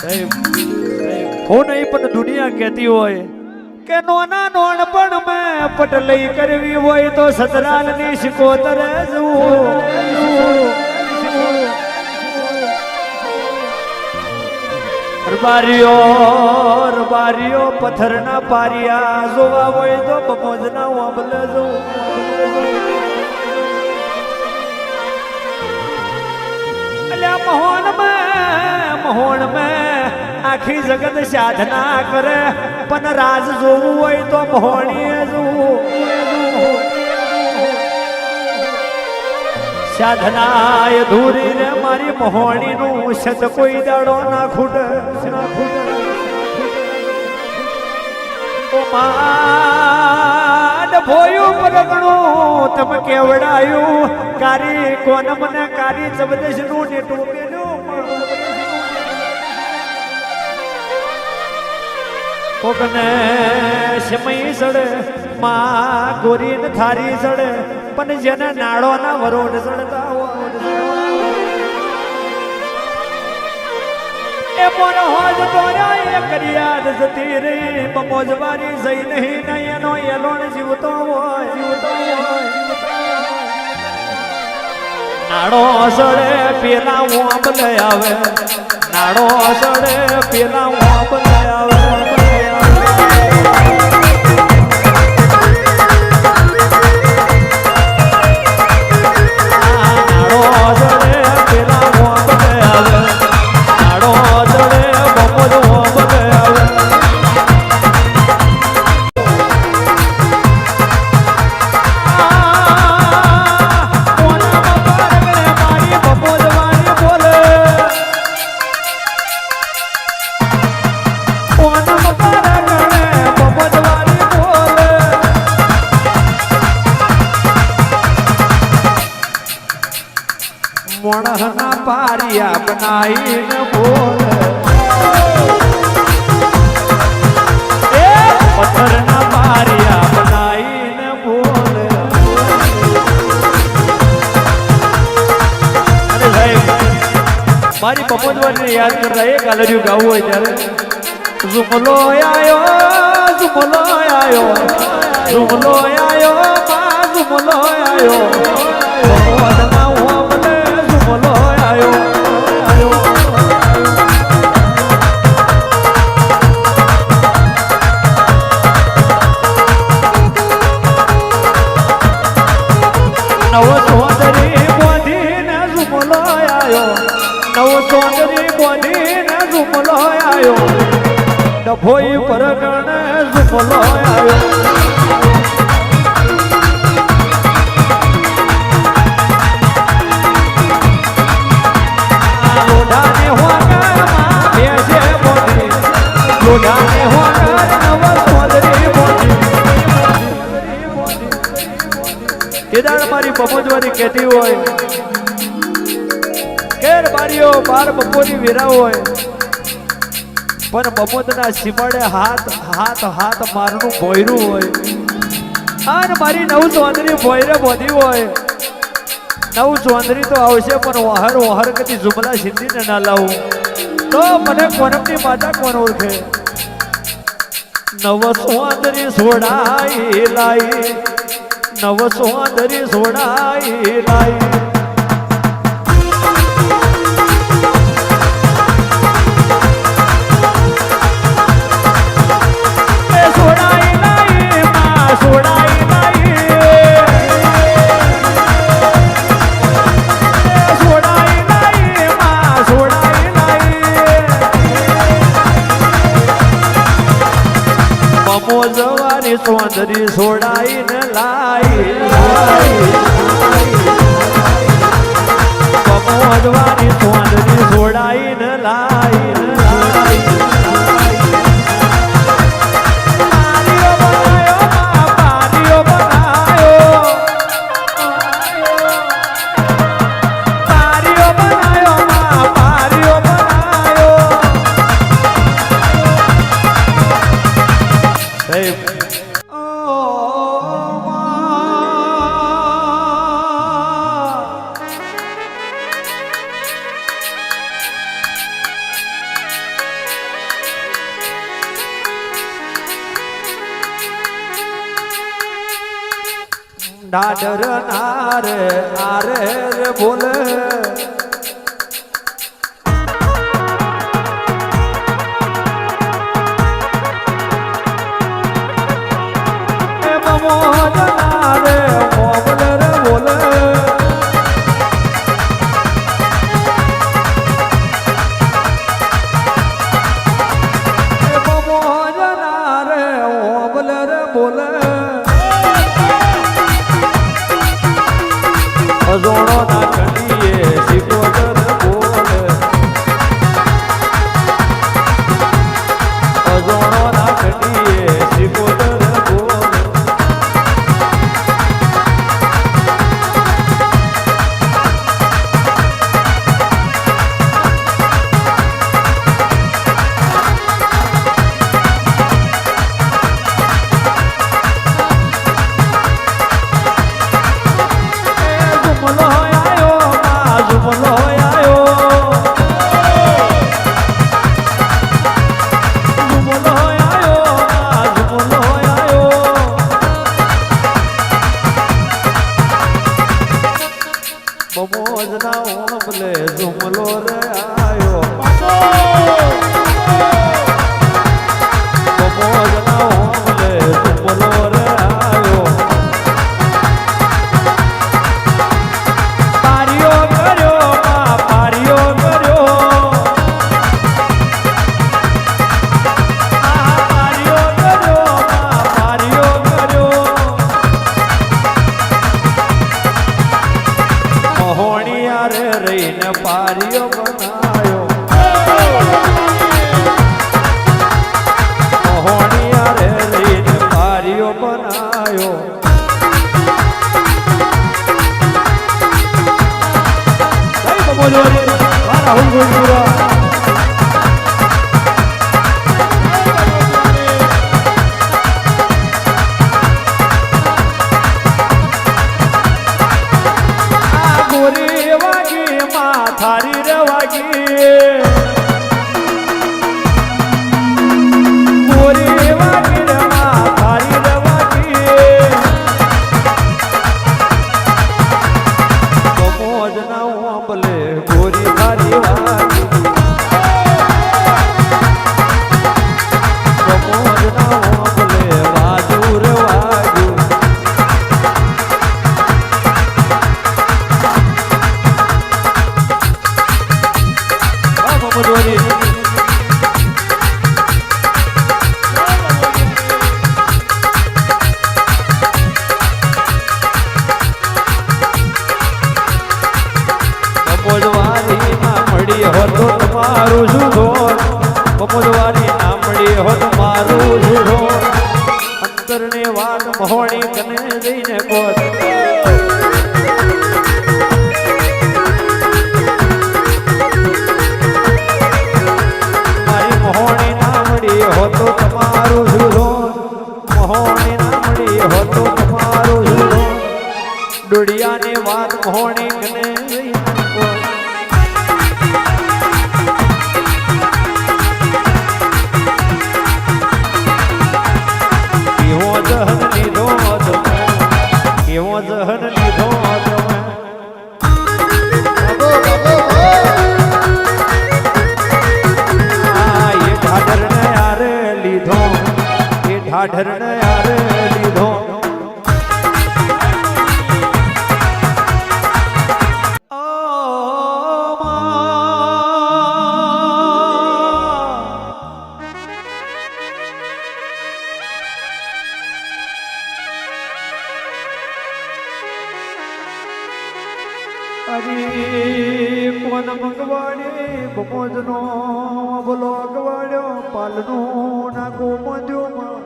હું પણ દુનિયા કહેતી હોય કે નોના નોણ પણ મેં પટલઈ કરવી હોય તો સતરાલની શિકોતરે જવું. બારીઓ બારીઓ પથ્થરના પારિયા જોવા હોય તો બમોજના ઓબલે જવું. અલ્યા મોહન મેં મેં, આખી જગત સાધના કરે. પણ રાજ જોવું હોય તો મોહણીએ જોવું સાધના એ ધૂરી રે મારી મોહણી નું શત કોઈ દાડો ના ખૂટે ના ખૂટે. ઓ માંડ ભોયું પરગણું, તમે કેવડાયું? કારી કોન મને કારી? જબદેશનું ને કોકને સમય સડે માં ગોરી થારી સડે પણ જેને નાળો ના વરોડ સડતા એ મોન હોજ તોરા એ કરિયાદ જતી રહી. બમોજવારી જઈ નહીં નહીં, એનો એલોણ જીવતો હોય, જીવતો નાડો અસડે પેલા ઓમ લઈ આવે. નાડો અસડે પેલા ઓંબ મારી બપોદવારીને યાદ કરતા એક આલર્યું ગાવું હોય ત્યારે ઝુમલો આયો ઝુમલો આયો ઝુમલો આયો ઝુમલો આયો. આયો ડભોઈ પર ગણેશ બોધી કેદાર મારી બપોજવારી કેટી હોય. કેર બારીઓ બાર બપોરી વેરા હોય. પણ બપોદના સીમાડે હાથ હાથ હાથ મારનું ભોયરું હોય. અને મારી નવ ચોંદરી ભોયરે બોધી હોય. નવ ચોંદરી તો આવશે, પણ વહર વહર કદી જુમલા સિદ્ધિને ના લાવું. તો મને કોનમની માતા કોણ ઓળખે? નવ સોંદરી સોડાઈ લાઈ. નવ સોંદરી સોડાઈ લાઈ. જવાની સોંદરી ડરનાર આરે બોલે. આવ્યો Vamos, Vamos, Vamos, Vamos, ગરીબ મોજનો બોલો ગવાડ્યો પાલનું નાગો મોજોમાં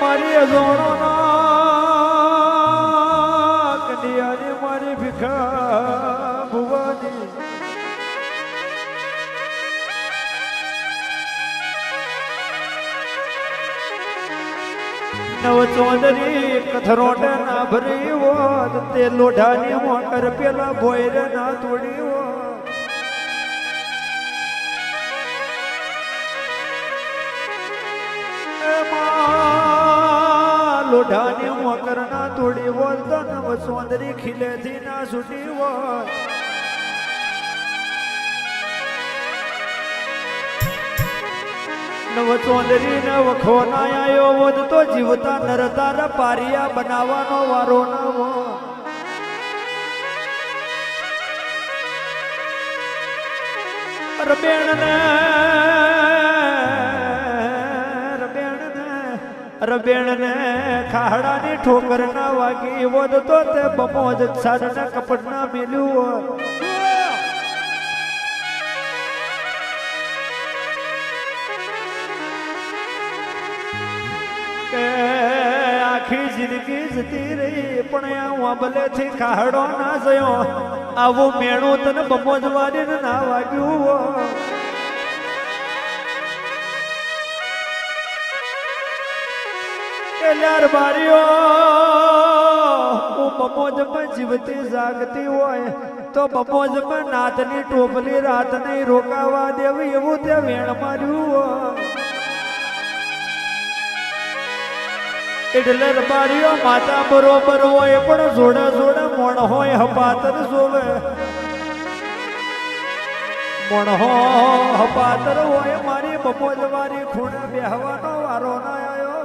મારી અજોણો ના કડિયારી મારી ભીખા નવ ચોંદરી કથરોટ ના ભરી હોત તે લોઢાની મોકર પેલા ભોયર ના તોડી હોત લોઢાની મોકર ના તોડી હોત નવ સોંદરી ખીલેથી ના છૂટી હોત નવ ચોંદરી ને વખો ના આયો હોત તો જીવતા નરતાર પારિયા બનાવવાનો વારો નવો. રબેણ ને રબેણ ને રબેણ ને ઠોકર ના વાગી વધતો તો બમોજ સાર ને કપટ ના મેલ્યું આખી જિંદગી જતી રહી પણ આ ભલેથી ખાડો ના જયો આવું મેણું તને બમોજવાની ને વાગ્યું હોય. કે લ્યાર બારીઓ, હું જીવતી જાગતી હોય, તો બમોજમાં નાતની ટોપલી રાત નહીં રોકાવા દેવી એવું તે વેણ માર્યું હોય એટલે રબારીઓ માતા બરોબર હોય, પણ જોડા જોડા મોણ હોય, હપાતર જોવે. મોણ હો, હપાતર હોય, મારી બપોજવારી ખૂણે બેહવાનો વારો ના આવ્યો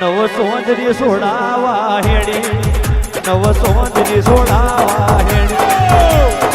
નવ સોંદરી સોડાવા હેડી, નવ સોંદરી સોડાવા હેડી.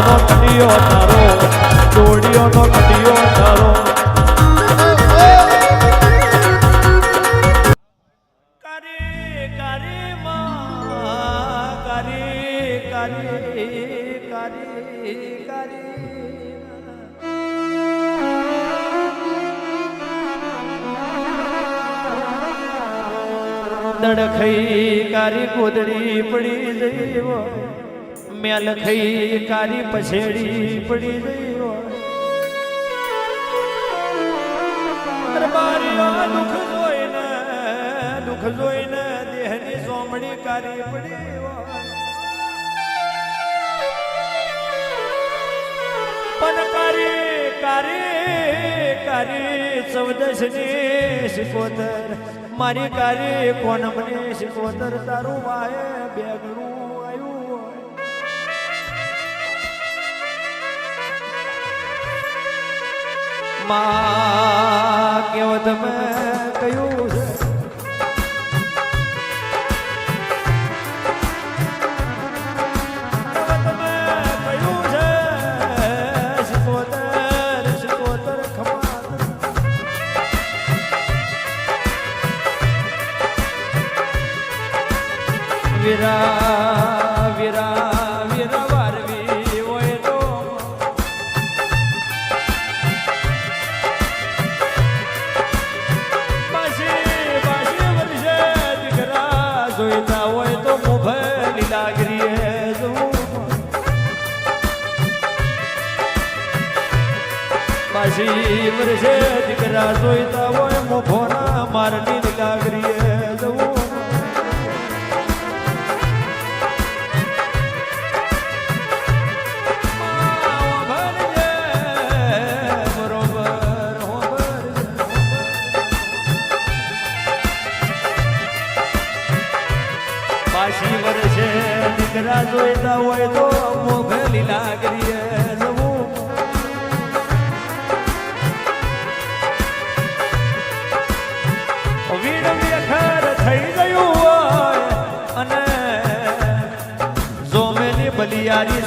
નો કટિયો તારો દોડિયો નો કટિયો તારો. દડખઈ કારી કોદડી પડી જઈ મેલ લખઈ કારી પછેડી પડી ગઈ દુઃખ જોઈને દુઃખ જોઈને દેહની સોમણી કારી પડી પણ કારી કારી કારી ચૌદશની સિકોતર મારી કારી કોણ મને શીખવતર તારું વાય બેગનું માં કેવો તમે કયું છે વીરા બાસી વર્ષે દીકરા જોઈતા હોય મુભોના મારની લાગરીએ જવું. પાછી વર્ષે દીકરા જોઈતા હોય તો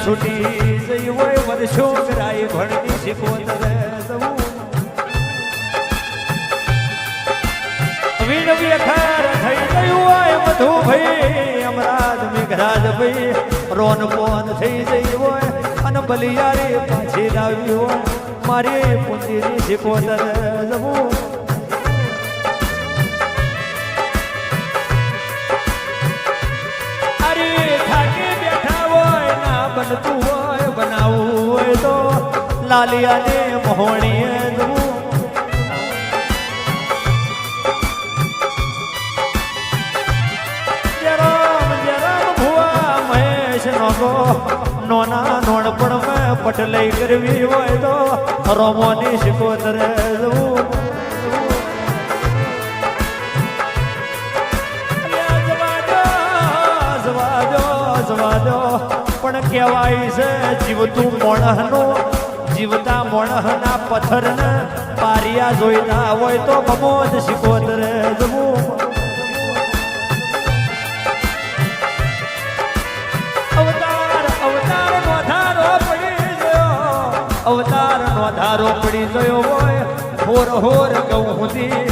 છૂટી જઈ હોય વર્ષો કરાઈ ભણતી શીખવતરે જવું વીડ થઈ ગયું હોય બધું ભાઈ અમરાજ મેઘરાજ ભાઈ રોન થઈ જઈ હોય અને બલિયારી પાછી લાવ્યું મારી પુંજીની શીખવતરે જવું. જવું ભુવા મહેશ નોગો નોના નોણપણ મેં પટલઈ કરવી હોય તો રોમોની શિકોતરે જવું પણ કહેવાય છે જીવતું મોણહનો જીવતા મોણહના પથ્થરને પારિયા જોઈતા હોય તો બમોદ શિકોતરે જવું અવતાર અવતાર નો ધારો પડી ગયો હોય, હોર હોર ગૌ સુધી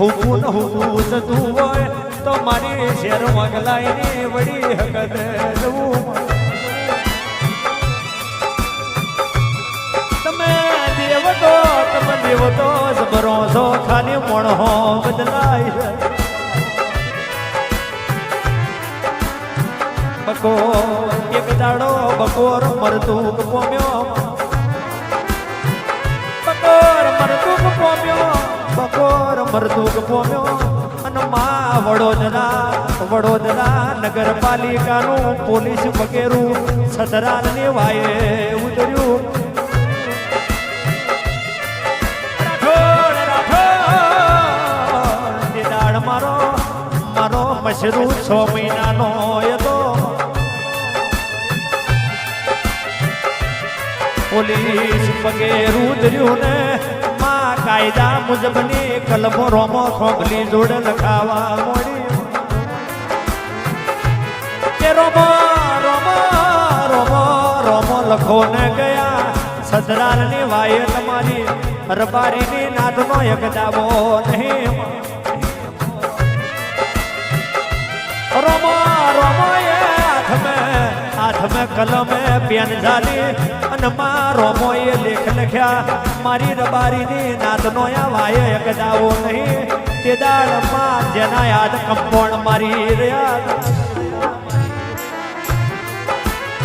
હુકુન હુકું જતું હોય, તો મારી શેર મગલાઈની વડી હકત જવું. તમે દેવતો જબરો છો ખાલી મોણહો બદલાય બકો, એક દાડો બકોર મરતું પોમ્યો. બકોર મરતું પોમ્યો, બકોર મરતું પોમ્યો. અને મા વડોદરા વડોદરા નગરપાલિકાનું પોલીસ વગેરું સતરાલની વાયે ઉતર્યું. મશરૂ છ મહિનાનો હતો પોલીસ પગે રૂધર્યું ને માં કાયદા મુજબની કલમો રોમો ખોગલી જોડે લખાવા મોડી રોમો રોમો રોમો રોમો લખો ને ગયા. સદરાલની વાય તમારી રબારીની નાદનો એક દાવો નહીં. રોમો, રમો એ હાથ में કલમ પેન ઝાલી, અને મારો રોમો એ લેખ લખ્યા, મારી રબારીની નાદનો આ વાય એક દાવો નહીં, તે દાડમાં જેના યાદ કંપોણ મારી રહ્યા.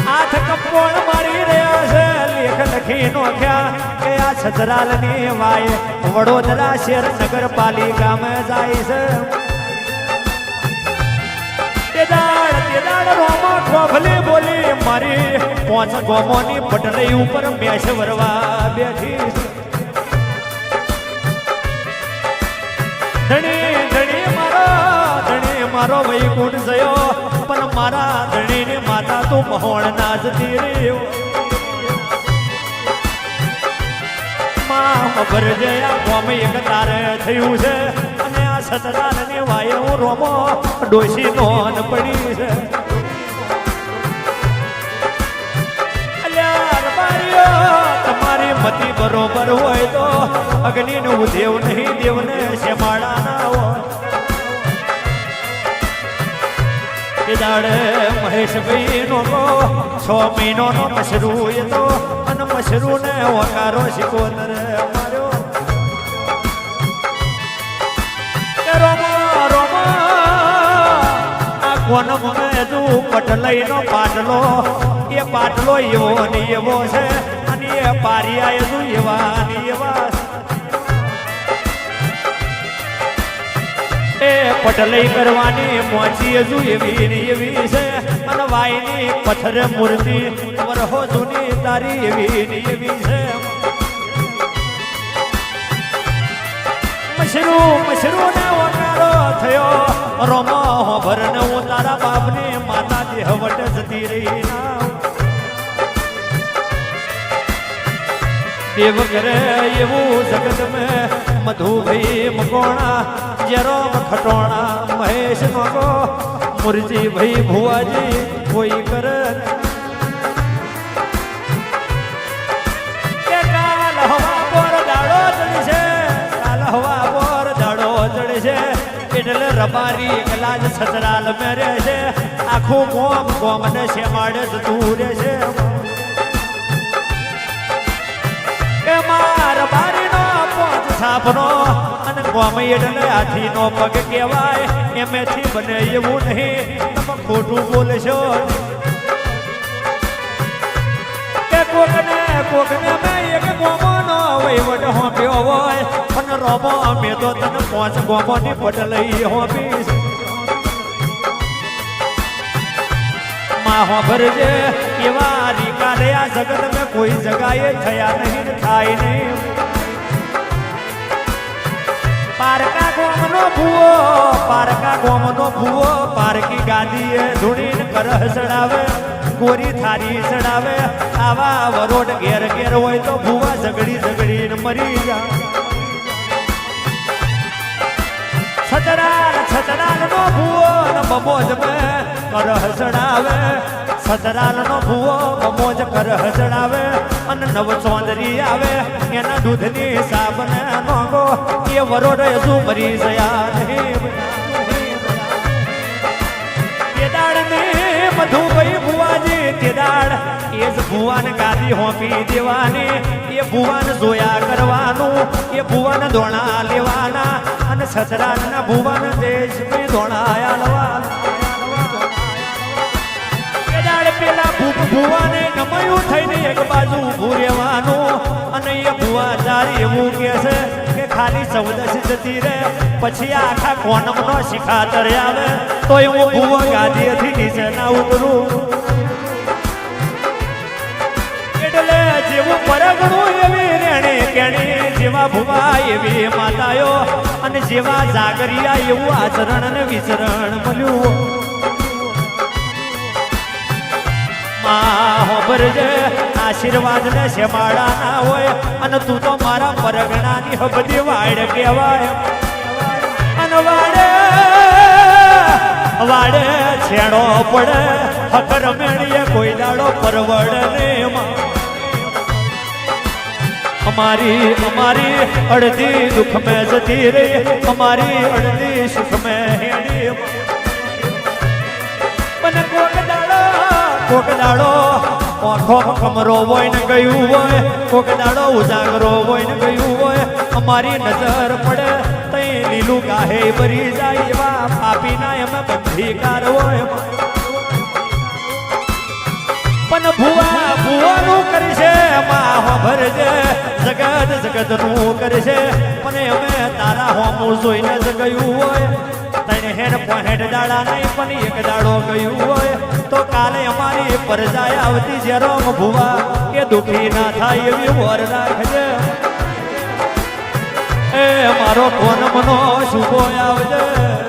હાથ કંપોણ મારી રહ્યા છે, લેખ લખી નોખ્યા, કે આ છતરાલની વાય વડોદરા શહેર નગરપાલિકામાં જાય છે. ખોભલી બોલી મારી પોંચ ગોમોની પટરી ઉપર મેષ વરવા બેઠી ધણી ધણી મારો મારો વૈકુંઠ જયો પણ મારા ધણીની માતા તું મહોણ નાચતી રહ્યો. માં ભરજે આ એક તારે થયું છે અને આ સતરાલની વાય રોમો ડોશી નોન પડી છે. અગ્નિનું દેવ નહીં, દેવને શ્યામાળા ના હોય. એ દાડે મહેશભાઈ નો કો છ મહિનો નો મશરૂ એ તો, અને મશરૂ ને વકારો માર્યો રોમા રોમા, આ કોન મને તું પટલઈ નો પાટલો? એ પાટલો એવો ને એવો છે, અને એ પારિયા તું એવા ને એવા પટલઈ કરવાની મોચી હજુ એવી એવી છે. અને વાયની પથર મૂર્તિ, વરહો જૂની તારી એવી એવી છે. મશરૂ મશરૂ ને ઓનારો થયો. રોમો ભર ને હું તારા બાપની માતા દેહવટ જતી રહી દેવ કરે એવું જગત મેં મધુભાઈ મકોણા જરોમ ખટોણા મહેશ નોકો મુરજી ભાઈ ભુવાજી, કોઈ કરે એટલે રબારી એકલા જ સસરાલ મેરે છે આખું ગોમ ગોમ ને શેમાડે તું રે કે સાપનો અને ગોમય એટલે હાથીનો પગ કહેવાય, એમેથી બને એવું નહીં. તમે ખોટું બોલશો. કે કોકને કોકને મેં એક ગોમોનો વહીવટ હોંપ્યો હોય, પણ રોમો અમે તો તને પાંચ ગોમોની પટલઈ હોંપીશમાં હોભરજે, એવા રીકા રે આ જગત મેં કોઈ જગાએ થયા નહીં, થાય નહીં. ગોમનો ભૂવો, પારકા ગોમનો ભૂવો, પારકી ગાદીએ ધૂણીને કરહ ચડાવે, ગોરી થારી ચડાવે, આવા વરોડ ઘેર ઘેર હોય તો ભૂવા ઝઘડી ઝઘડીને મરી જા છતરાલ છતરાલ નો ભૂવો બમોજ મે કરહ ચડાવે. છતરાલ નો ભૂવો બમોજ કરહ ચડાવે અને નવ ચોંદરી આવે, એના દૂધની એ વરોડ હજુ મરી જયા નહીં કેદાડ ને મધુભાઈ ભુવાજી કેદાડ એ જ ભુવાને ગાદી હોપી એ ભુવાને જોયા કરવાનું, એ ભુવાને ધોણા લેવાના. અને સસરાના ભુવાને દેશ મે ધોણા આલવા કેદાડ પેલા થઈને એક બાજુ ઊભું રહેવાનું. અને એ તારી એવું કે છે કે ખાલી ચૌદશ જતી રહે. પછી આખા કોનમનો શિખાતર આવે. તો હું ભુવા ગાદીએથી નીચે ના ઉતરું. એટલે જેવું પરગણું એવી રેણે કેણી, જેવા ભુવા એવી માતાયો અને જેવા જાગરિયા એવું આચરણ અને વિચરણ મળ્યું. માં હોભરજે આશીર્વાદ ને શેમાડા ના હોય. અને તું તો મારા પરગણાની હબદી વાડ કહેવાય. અને વાડે વાડે છેડો પડે. હકર મેળીએ કોઈ દાડો પરવડ ને અમારી અમારી અડધી દુઃખ મેં જતી રહી. અમારી અડધી સુખ મેં મને કોક દાડો કોક દાડો આંખો ખમરો હોય ને ગયું હોય, કોક દાડો ઉજાગરો હોય ને ગયું હોય, અમારી નજર પડે તઈ લીલું ગાહે ભરી જાય એવા પાપીના એમ બંધીકાર હોય. પણ ભુવા ભુવાનું કરશે માં ભરજે, જગત જગતનું કરશે, પણ અમે તારા હોમું જોઈને જ ગયું હોય. તને હેર પોહેડ દાડા નહીં, પણ એક દાડો ગયું હોય તો કાલે અમારી પરજાય આવતી જેરોમ ભુવા એ દુખી ના થાય એવી વર રાખજે. એ મારો ફોન મનો શુભો આવજે.